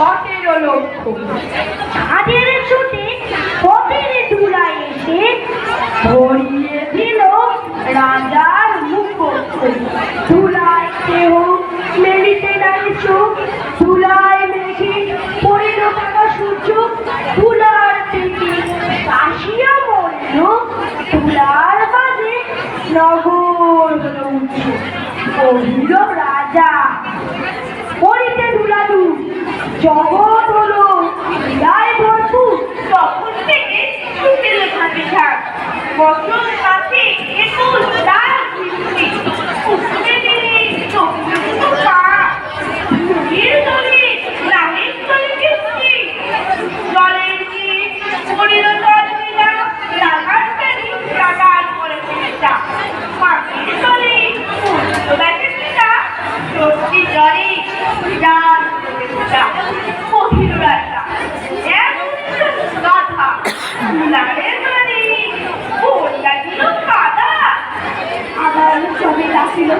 সতেরো লক্ষ। তাদের ছুটে কবির দুরা এসে ভরিয়ে দিল রাজার মুখ দুলায় কেহ মেলিতে নাই চোখ দুলায় মেঘে পড়িল থাকা সূর্য দুলার দিকে কাশিয়া মরল, দুলার বাজে নগর উঠল কহিল, রাজা করিতে দুলাদু জগৎ ছিল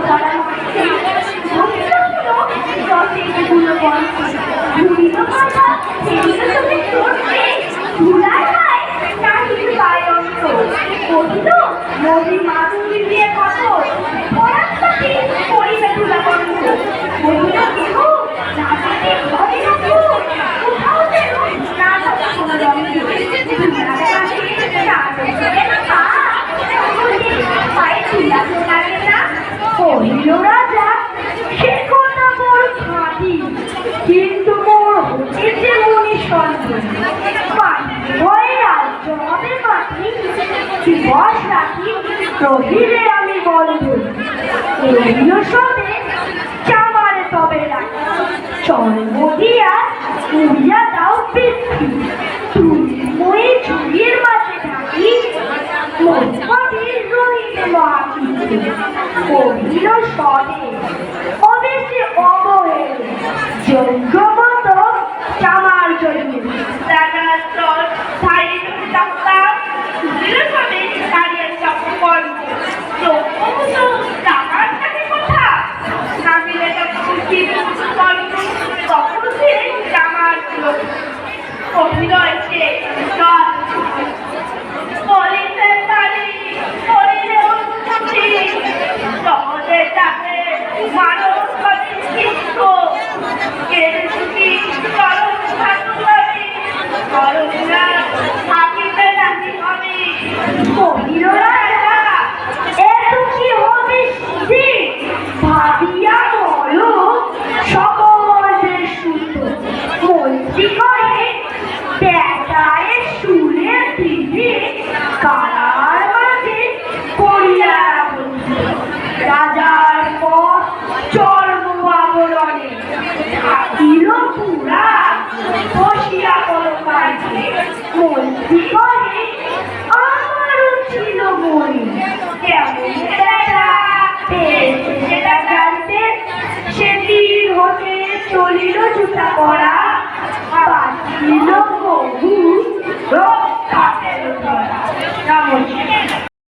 কহিল রাজা সে কথা মোর কিন্তু মোর হইতেছে মনি রহিলে আমি বন্ধু চামারে তবে রাখি। চন্দ্র দিয়া উড়িয়া কহিল সবে কবে সে যোগ্য মতো চামার জন্য টাকা স্তর করে বেটায় শুনে তিনি কারার মাঝে পড়িয়া রাজার পর চর্ম আবরণে থাকিল পুরা, বসিয়া কলকায় মন্ত্রী Stop!